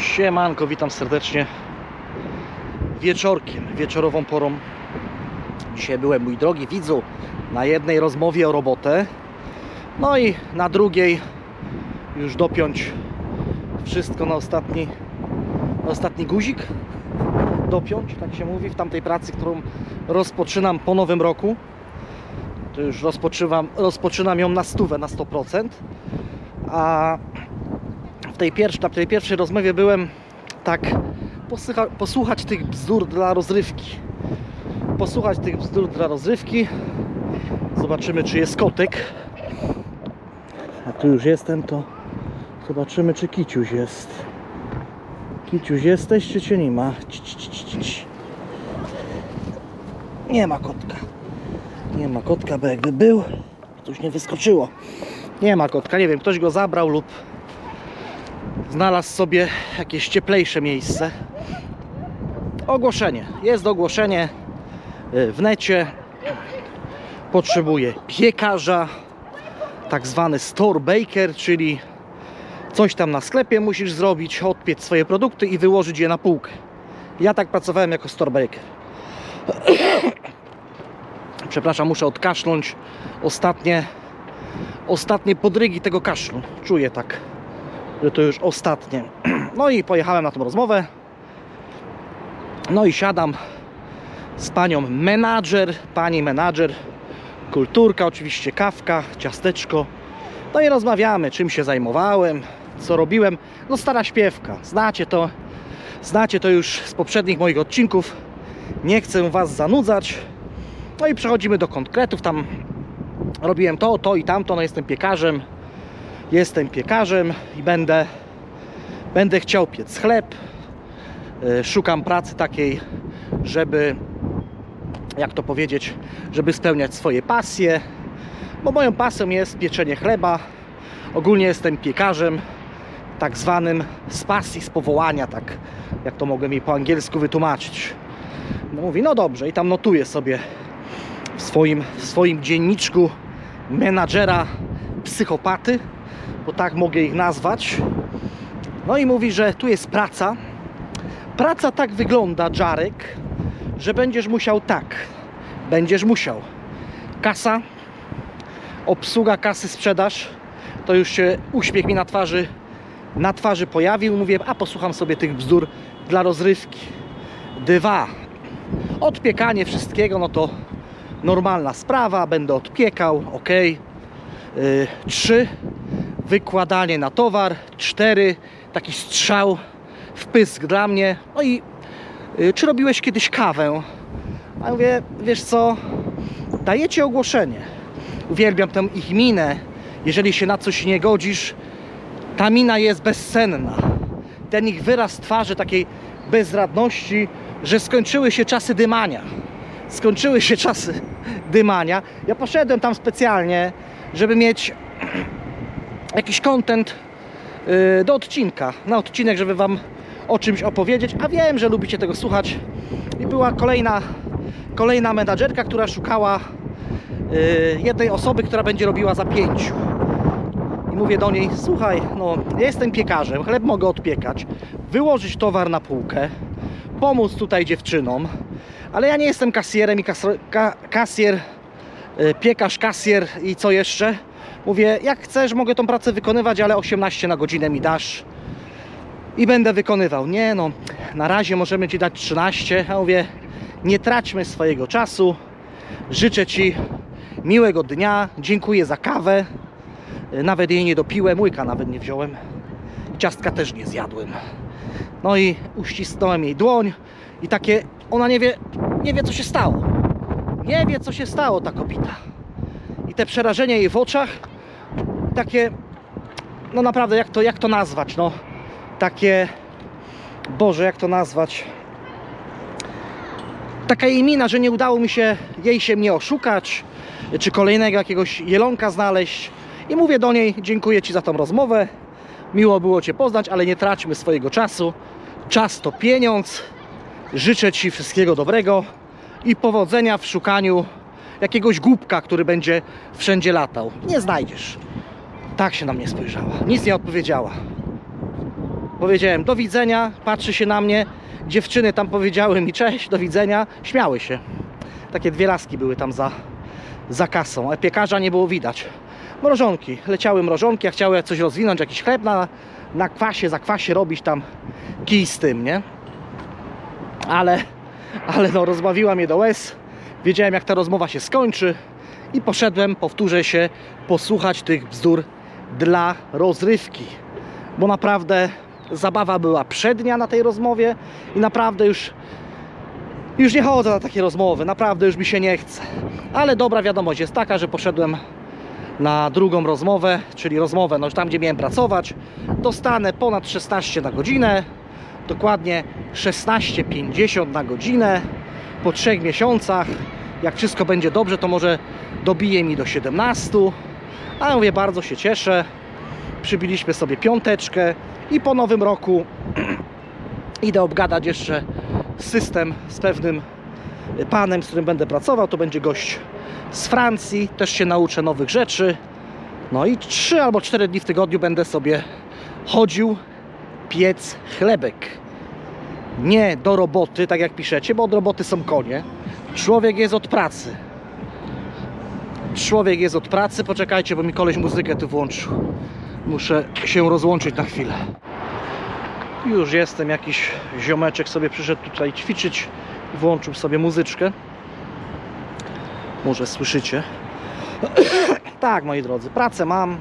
Siemanko, witam serdecznie wieczorkiem, wieczorową porą. Dzisiaj byłem, mój drogi widzu, na jednej rozmowie o robotę, no i na drugiej już dopiąć wszystko na ostatni, ostatni guzik. Dopiąć, tak się mówi, w tamtej pracy, którą rozpoczynam po nowym roku. To już rozpoczynam, rozpoczynam ją na stówę, na 100%. A w tej, pierwszej, na tej pierwszej rozmowie byłem tak posłucha, posłuchać tych bzdur dla rozrywki. Posłuchać tych bzdur dla rozrywki. Zobaczymy, czy jest kotek. A tu już jestem, to zobaczymy, czy Kiciuś jest. Kiciuś jesteś, czy cię nie ma? Nie ma kotka. Nie ma kotka, bo jakby był, to już nie wyskoczyło. Nie ma kotka, nie wiem, ktoś go zabrał lub znalazł sobie jakieś cieplejsze miejsce. Ogłoszenie. Jest ogłoszenie y, w necie. Potrzebuję piekarza, tak zwany store baker, czyli coś tam na sklepie musisz zrobić, odpiec swoje produkty i wyłożyć je na półkę. Ja tak pracowałem jako store baker. Przepraszam, muszę odkasznąć ostatnie ostatnie podrygi tego kaszlu. Czuję tak, że to już ostatnie. No i pojechałem na tą rozmowę. No i siadam z panią menadżer, pani menadżer, kulturka, oczywiście kawka, ciasteczko. No i rozmawiamy, czym się zajmowałem, co robiłem. No stara śpiewka, znacie to, znacie to już z poprzednich moich odcinków. Nie chcę was zanudzać. No i przechodzimy do konkretów. Tam robiłem to, to i tamto. No jestem piekarzem. Jestem piekarzem i będę będę chciał piec chleb. Y, Szukam pracy takiej, żeby jak to powiedzieć, żeby spełniać swoje pasje. Bo moją pasją jest pieczenie chleba. Ogólnie jestem piekarzem, tak zwanym z pasji, z powołania, tak jak to mogę mi po angielsku wytłumaczyć. No mówi, no dobrze, i tam notuję sobie w swoim, w swoim dzienniczku menadżera psychopaty, bo tak mogę ich nazwać. No i mówi, że tu jest praca. Praca tak wygląda, Jarek, że będziesz musiał tak. Będziesz musiał. Kasa, obsługa kasy, sprzedaż. To już się uśmiech mi na twarzy, na twarzy pojawił. Mówię, a posłucham sobie tych bzdur dla rozrywki. Dwa. Odpiekanie wszystkiego, no to normalna sprawa, będę odpiekał, ok. Yy, trzy, wykładanie na towar. Cztery, taki strzał, wpysk dla mnie. No i yy, czy robiłeś kiedyś kawę? A ja mówię, wiesz co, dajecie ogłoszenie. Uwielbiam tę ich minę. Jeżeli się na coś nie godzisz, ta mina jest bezcenna. Ten ich wyraz twarzy takiej bezradności, że skończyły się czasy dymania skończyły się czasy dymania. Ja poszedłem tam specjalnie, żeby mieć jakiś content yy, do odcinka, na odcinek, żeby Wam o czymś opowiedzieć, a wiem, że lubicie tego słuchać. I była kolejna, kolejna menadżerka, która szukała yy, jednej osoby, która będzie robiła za pięciu. I mówię do niej, słuchaj, no jestem piekarzem, chleb mogę odpiekać, wyłożyć towar na półkę, pomóc tutaj dziewczynom, ale ja nie jestem kasjerem i kas, ka, kasjer, y, piekarz, kasjer i co jeszcze. Mówię, jak chcesz, mogę tą pracę wykonywać, ale 18 na godzinę mi dasz i będę wykonywał. Nie no, na razie możemy Ci dać 13. Ja mówię, nie traćmy swojego czasu. Życzę Ci miłego dnia. Dziękuję za kawę. Nawet jej nie dopiłem, łyka nawet nie wziąłem. Ciastka też nie zjadłem. No i uścisnąłem jej dłoń i takie, ona nie wie, nie wie co się stało. Nie wie co się stało ta kobieta. I te przerażenie jej w oczach, takie, no naprawdę, jak to, jak to nazwać, no, takie, Boże, jak to nazwać, taka jej mina, że nie udało mi się jej się mnie oszukać, czy kolejnego jakiegoś jelonka znaleźć. I mówię do niej, dziękuję Ci za tą rozmowę, miło było Cię poznać, ale nie traćmy swojego czasu. Czas to pieniądz. Życzę Ci wszystkiego dobrego i powodzenia w szukaniu jakiegoś głupka, który będzie wszędzie latał. Nie znajdziesz. Tak się na mnie spojrzała. Nic nie odpowiedziała. Powiedziałem do widzenia, patrzy się na mnie. Dziewczyny tam powiedziały mi cześć, do widzenia. Śmiały się. Takie dwie laski były tam za, za kasą, a piekarza nie było widać. Mrożonki, leciały mrożonki, a chciały coś rozwinąć, jakiś chleb na, na kwasie, za kwasie robić tam kij z tym, nie? Ale, ale no rozbawiła mnie do łez. Wiedziałem jak ta rozmowa się skończy i poszedłem, powtórzę się, posłuchać tych bzdur dla rozrywki. Bo naprawdę zabawa była przednia na tej rozmowie i naprawdę już już nie chodzę na takie rozmowy, naprawdę już mi się nie chce. Ale dobra wiadomość jest taka, że poszedłem na drugą rozmowę, czyli rozmowę no, tam, gdzie miałem pracować. Dostanę ponad 16 na godzinę, dokładnie 16,50 na godzinę. Po trzech miesiącach, jak wszystko będzie dobrze, to może dobije mi do 17. A ja mówię, bardzo się cieszę. Przybiliśmy sobie piąteczkę i po nowym roku idę obgadać jeszcze system z pewnym panem, z którym będę pracował. To będzie gość z Francji, też się nauczę nowych rzeczy. No i 3 albo 4 dni w tygodniu będę sobie chodził piec chlebek. Nie do roboty, tak jak piszecie, bo od roboty są konie. Człowiek jest od pracy. Człowiek jest od pracy. Poczekajcie, bo mi koleś muzykę tu włączył. Muszę się rozłączyć na chwilę. Już jestem, jakiś ziomeczek sobie przyszedł tutaj ćwiczyć. Włączył sobie muzyczkę. Może słyszycie. tak, moi drodzy, pracę mam.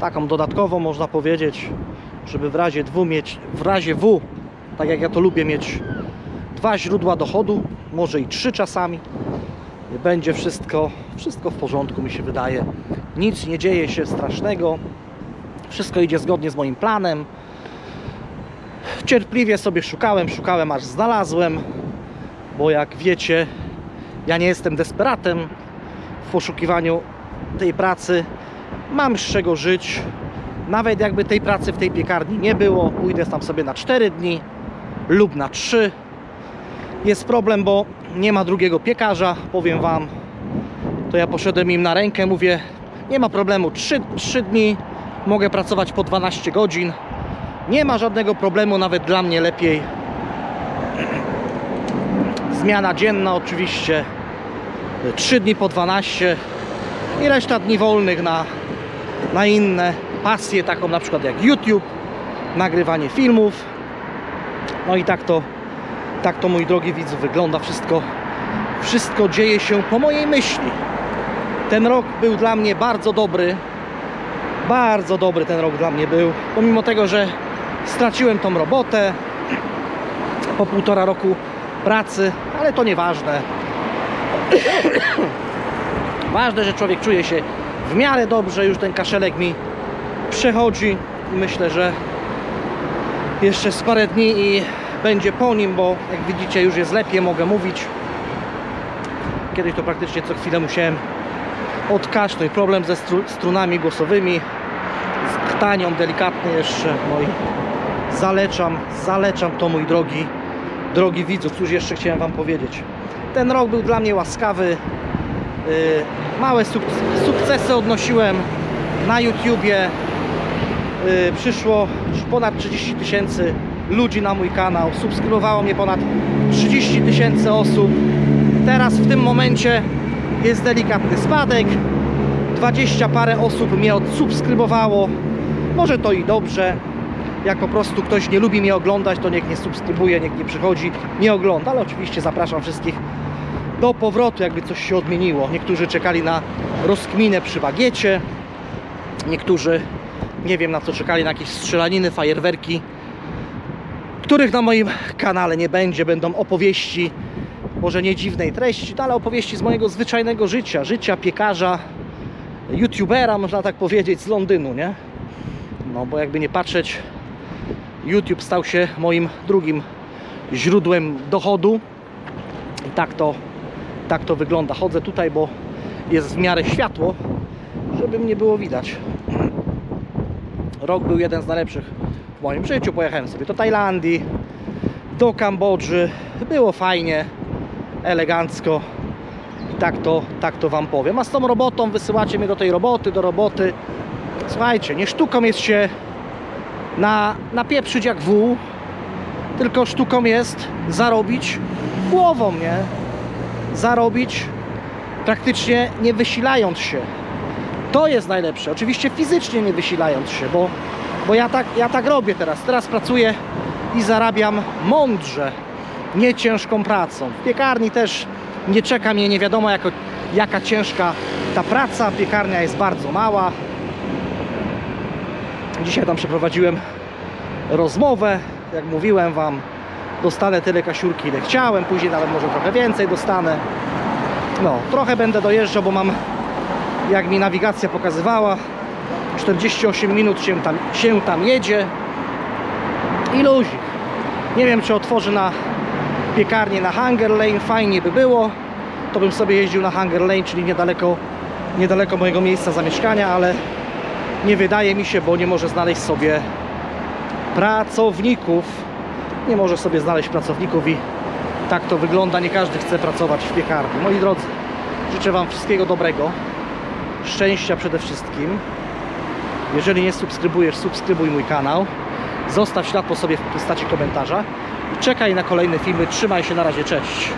Taką dodatkową można powiedzieć, żeby w razie dwu mieć, w razie W, tak jak ja to lubię mieć, dwa źródła dochodu, może i trzy czasami. Będzie wszystko, wszystko w porządku, mi się wydaje. Nic nie dzieje się strasznego. Wszystko idzie zgodnie z moim planem. Cierpliwie sobie szukałem, szukałem aż znalazłem, bo jak wiecie, ja nie jestem desperatem w poszukiwaniu tej pracy. Mam z czego żyć. Nawet jakby tej pracy w tej piekarni nie było, pójdę tam sobie na 4 dni lub na 3. Jest problem, bo nie ma drugiego piekarza, powiem Wam. To ja poszedłem im na rękę, mówię, nie ma problemu, 3, 3 dni mogę pracować po 12 godzin. Nie ma żadnego problemu, nawet dla mnie lepiej. Zmiana dzienna oczywiście. 3 dni po 12 i reszta dni wolnych na, na inne pasje, taką na przykład jak YouTube, nagrywanie filmów. No i tak to, tak to mój drogi widzu wygląda. Wszystko, wszystko dzieje się po mojej myśli. Ten rok był dla mnie bardzo dobry. Bardzo dobry ten rok dla mnie był. Pomimo tego, że straciłem tą robotę po półtora roku pracy, ale to nieważne. Ważne, że człowiek czuje się w miarę dobrze, już ten kaszelek mi przechodzi myślę, że jeszcze z parę dni i będzie po nim, bo jak widzicie już jest lepiej, mogę mówić. Kiedyś to praktycznie co chwilę musiałem odkaszleć. Problem ze stru strunami głosowymi, z krtanią delikatnie jeszcze. No i zalecam, zalecam to mój drogi, drogi widzów. Cóż jeszcze chciałem Wam powiedzieć. Ten rok był dla mnie łaskawy. Yy, małe suk sukcesy odnosiłem na YouTubie. Yy, przyszło ponad 30 tysięcy ludzi na mój kanał. Subskrybowało mnie ponad 30 tysięcy osób. Teraz w tym momencie jest delikatny spadek. 20 parę osób mnie odsubskrybowało. Może to i dobrze. Jak po prostu ktoś nie lubi mnie oglądać, to niech nie subskrybuje, niech nie przychodzi, nie ogląda. Ale oczywiście zapraszam wszystkich do powrotu, jakby coś się odmieniło. Niektórzy czekali na rozkminę przy bagiecie. Niektórzy, nie wiem na co czekali, na jakieś strzelaniny, fajerwerki, których na moim kanale nie będzie. Będą opowieści, może nie dziwnej treści, ale opowieści z mojego zwyczajnego życia, życia piekarza, youtubera, można tak powiedzieć, z Londynu, nie? No bo jakby nie patrzeć, YouTube stał się moim drugim źródłem dochodu. I tak to, tak to wygląda. Chodzę tutaj, bo jest w miarę światło, żeby mnie było widać. Rok był jeden z najlepszych moim życiu. Pojechałem sobie do Tajlandii, do Kambodży. Było fajnie, elegancko. I tak to, tak to Wam powiem. A z tą robotą wysyłacie mnie do tej roboty, do roboty. Słuchajcie, nie sztuką jest się na, napieprzyć jak wół, tylko sztuką jest zarobić głową, nie? Zarobić praktycznie nie wysilając się. To jest najlepsze. Oczywiście fizycznie nie wysilając się, bo, bo ja, tak, ja tak robię teraz. Teraz pracuję i zarabiam mądrze, nie ciężką pracą. W piekarni też nie czeka mnie nie wiadomo jako, jaka ciężka ta praca. Piekarnia jest bardzo mała. Dzisiaj tam przeprowadziłem rozmowę. Jak mówiłem Wam, dostanę tyle kasiurki, ile chciałem. Później nawet może trochę więcej dostanę. No, trochę będę dojeżdżał, bo mam, jak mi nawigacja pokazywała, 48 minut się tam, się tam jedzie i luzik. Nie wiem, czy otworzy na piekarnię na Hunger Lane, fajnie by było. To bym sobie jeździł na Hunger Lane, czyli niedaleko, niedaleko mojego miejsca zamieszkania, ale nie wydaje mi się, bo nie może znaleźć sobie pracowników. Nie może sobie znaleźć pracowników i tak to wygląda. Nie każdy chce pracować w piekarni. Moi drodzy, życzę Wam wszystkiego dobrego. Szczęścia przede wszystkim. Jeżeli nie subskrybujesz, subskrybuj mój kanał. Zostaw ślad po sobie w postaci komentarza. I czekaj na kolejne filmy. Trzymaj się, na razie, cześć.